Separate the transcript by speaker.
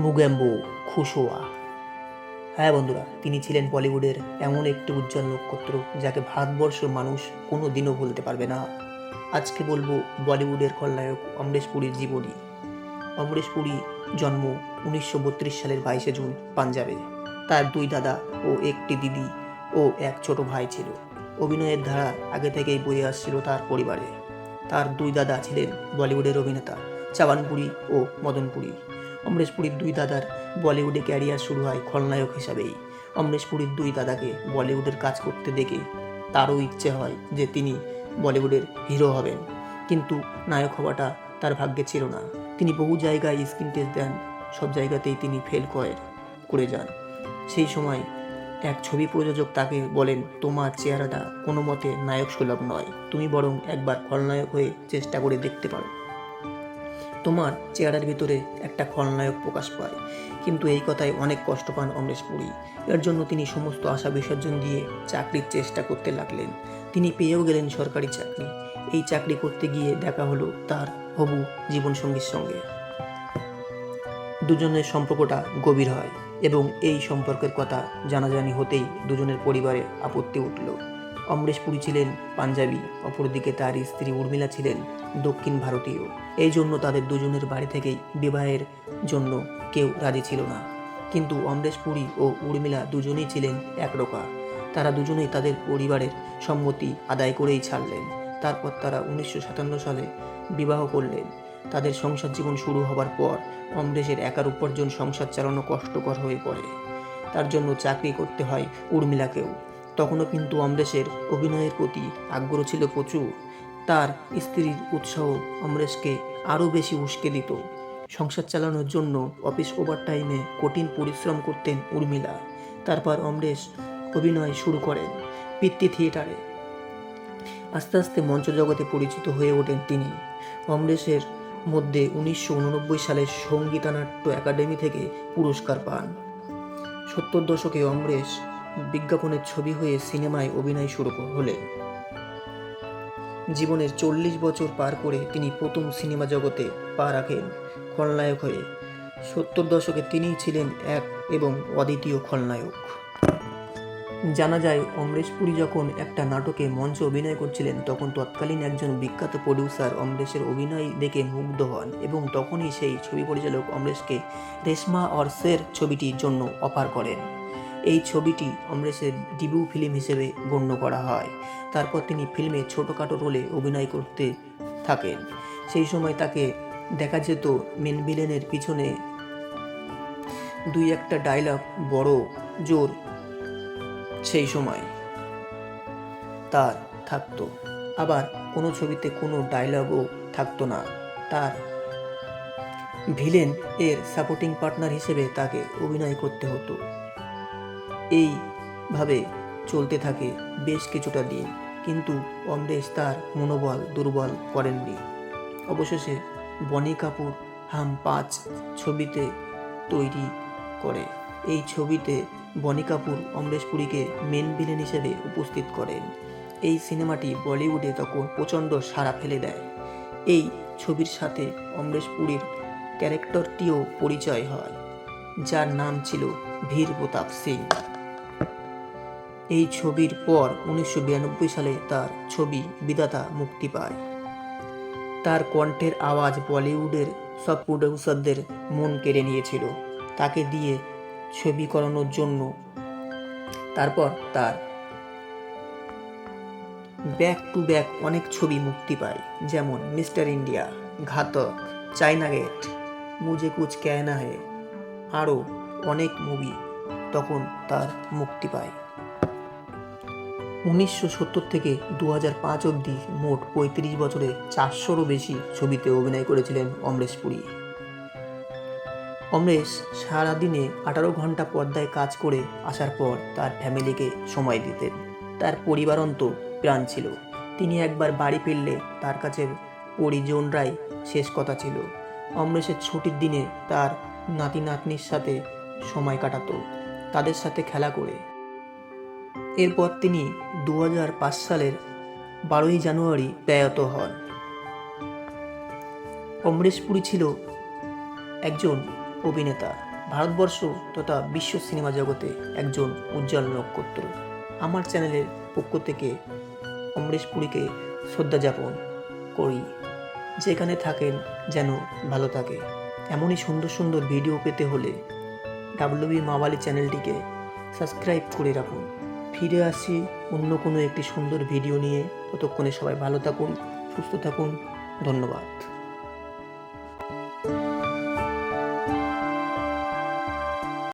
Speaker 1: মুগেম্বো খুশোয়া। হ্যাঁ বন্ধুরা, তিনি ছিলেন বলিউডের এমন একটি উজ্জ্বল নক্ষত্র যাকে ভারতবর্ষের মানুষ কোনো দিনও ভুলতে পারবে না। আজকে বলব বলিউডের খলনায়ক অমরেশ পুরীর জীবনী। অমরেশ পুরী জন্ম উনিশশো বত্রিশ সালের বাইশে জুন পাঞ্জাবে। তার দুই দাদা ও একটি দিদি ও এক ছোট ভাই ছিল। অভিনয়ের ধারা আগে থেকেই বয়ে আসছিল তার পরিবারে। তার দুই দাদা ছিলেন বলিউডের অভিনেতা চাবানপুরি ও মদনপুরী। অমরেশ পুরীর দুই দাদার বলিউডে ক্যারিয়ার শুরু হয় খলনায়ক হিসাবেই। অমরেশ পুরীর দুই দাদাকে বলিউডের কাজ করতে দেখে তারও ইচ্ছে হয় যে তিনি বলিউডের হিরো হবেন। কিন্তু নায়ক হওয়াটা তার ভাগ্যে ছিল না। তিনি বহু জায়গায় স্ক্রিন টেস্ট দেন, সব জায়গাতেই তিনি ফেল করেন করে যান। সেই সময় এক ছবি প্রযোজক তাকে বলেন, তোমার চেহারাটা কোনো মতে নায়ক সুলভ নয়। তুমি বরং একবার খলনায়ক হয়ে চেষ্টা করে দেখতে পারো। তোমার চেহারার ভিতরে একটা খলনায়ক প্রকাশ পায়। কিন্তু এই কথায় অনেক কষ্ট পান অমরেশ পুরী। এর জন্য তিনি সমস্ত আশা বিসর্জন দিয়ে চাকরির চেষ্টা করতে লাগলেন। তিনি পেয়েও গেলেন সরকারি চাকরি। এই চাকরি করতে গিয়ে দেখা হলো তার হবু জীবনসঙ্গীর সঙ্গে। দুজনের সম্পর্কটা গভীর হয় এবং এই সম্পর্কের কথা জানাজানি হতেই দুজনের পরিবারে আপত্তি উঠল। অমরেশ পুরী ছিলেন পাঞ্জাবি, অপরদিকে তার স্ত্রী উর্মিলা ছিলেন দক্ষিণ ভারতীয়। এই জন্য তাদের দুজনের বাড়ি থেকেই বিবাহের জন্য কেউ রাজি ছিল না। কিন্তু অমরেশ পুরী ও উর্মিলা দুজনেই ছিলেন একরোকা তারা দুজনেই তাদের পরিবারের সম্মতি আদায় করেই ছাড়লেন। তারপর তারা উনিশশো সাতান্ন সালে বিবাহ করলেন। তাদের সংসার জীবন শুরু হবার পর অমরেশের একার উপার্জন সংসার চালানো কষ্টকর হয়ে পড়ে। তার জন্য চাকরি করতে হয় উর্মিলাকেও। তখনও কিন্তু অমরেশের অভিনয়ের প্রতি আগ্রহ ছিল প্রচুর। তার স্ত্রীর উৎসাহ অমরেশকে আরও বেশি উস্কে দিত। সংসার চালানোর জন্য অফিস ওভারটাইমে কঠিন পরিশ্রম করতেন উর্মিলা। তারপর অমরেশ অভিনয় শুরু করেন পিতৃ থিয়েটারে। আস্তে আস্তে মঞ্চ জগতে পরিচিত হয়ে ওঠেন তিনি। অমরেশের মধ্যে উনিশশো উননব্বই সালে সঙ্গীতানাট্য একাডেমি থেকে পুরস্কার পান। সত্তর দশকে অমরেশ বিজ্ঞাপনের ছবি হয়ে সিনেমায় অভিনয় শুরু হলেন জীবনের চল্লিশ বছর পার করে তিনি প্রথম সিনেমা জগতে পা রাখেন খলনায়ক হয়ে। সত্তর দশকে তিনিই ছিলেন এক এবং অদ্বিতীয় খলনায়ক। জানা যায়, অমরেশ পুরী যখন একটা নাটকে মঞ্চ অভিনয় করছিলেন, তখন তৎকালীন একজন বিখ্যাত প্রডিউসার অমরেশের অভিনয় দেখে মুগ্ধ হন এবং তখনই সেই ছবি পরিচালক অমরেশকে রেশমা অর্সের ছবিটির জন্য অফার করেন। এই ছবিটি অমরেশের ডিবিউ ফিল্ম হিসেবে গণ্য করা হয়। তারপর তিনি ফিল্মে ছোটোখাটো রোলে অভিনয় করতে থাকেন। সেই সময় তাকে দেখা যেত মেন ভিলেনের পিছনে দুই একটা ডায়লগ বড়, জোর সেই সময়। তার থাকতো। আবার কোনো ছবিতে কোনো ডায়লগও থাকতো না। তার ভিলেন এর সাপোর্টিং পার্টনার হিসেবে তাকে অভিনয় করতে হতো। এইভাবে চলতে থাকে বেশ কিছুটা দিন। কিন্তু অমরেশ তার মনোবল দুর্বল করেননি। অবশেষে বনি কাপুর হাম পাঁচ ছবিতে তৈরি করে। এই ছবিতে বনি কাপুর অমরেশ পুরীকে মেন ভিলেন হিসেবে উপস্থিত করেন। এই সিনেমাটি বলিউডে তখন প্রচণ্ড সাড়া ফেলে দেয়। এই ছবির সাথে অমরেশ পুরীর ক্যারেক্টারটিও পরিচয় হয়, যার নাম ছিল ভীর প্রতাপ সিং। এই ছবির পর উনিশশো বিরানব্বই সালে তার ছবি বিদাতা মুক্তি পায়। তার কণ্ঠের আওয়াজ বলিউডের সব প্রডিউসারদের মন কেড়ে নিয়েছিল। তাকে দিয়ে ছবি করানোর জন্য তারপর তার ব্যাক টু ব্যাক অনেক ছবি মুক্তি পায়, যেমন মিস্টার ইন্ডিয়া, ঘাতক চাইনা গেট, মুজে কুচ ক্যানা হে, আরও অনেক মুভি তখন তার মুক্তি পায়। উনিশশো সত্তর থেকে দু হাজার পাঁচ অবধি মোট পঁয়ত্রিশ বছরে চারশোরও বেশি ছবিতে অভিনয় করেছিলেন অমরেশ পুরী। অমরেশ সারাদিনে আঠারো ঘণ্টা পর্দায় কাজ করে আসার পর তার ফ্যামিলিকে সময় দিতেন। তার পরিবারন্ত প্রাণ ছিল। তিনি একবার বাড়ি ফিরলে তার কাছে পরিজনরাই শেষ কথা ছিল। অমরেশের ছুটির দিনে তার নাতি নাতনির সাথে সময় কাটাতো। তাদের সাথে খেলা করে এরপর তিনি দু হাজার পাঁচ সালের বারোই জানুয়ারি প্রয়াত হন। অমরেশ পুরী ছিল একজন অভিনেতা, ভারতবর্ষ তথা বিশ্ব সিনেমা জগতে একজন উজ্জ্বল নক্ষত্র। আমার চ্যানেলের পক্ষ থেকে অমরেশ পুরীকে শ্রদ্ধা যাপন করি। যেখানে থাকেন যেন ভালো থাকে। এমনই সুন্দর সুন্দর ভিডিও পেতে হলে ডাব্লিউবি মাওয়ালি চ্যানেলটিকে সাবস্ক্রাইব করে রাখুন। ফিরে আসি অন্য কোনো একটি সুন্দর ভিডিও নিয়ে। ততক্ষণে সবাই ভালো থাকুন, সুস্থ থাকুন। ধন্যবাদ।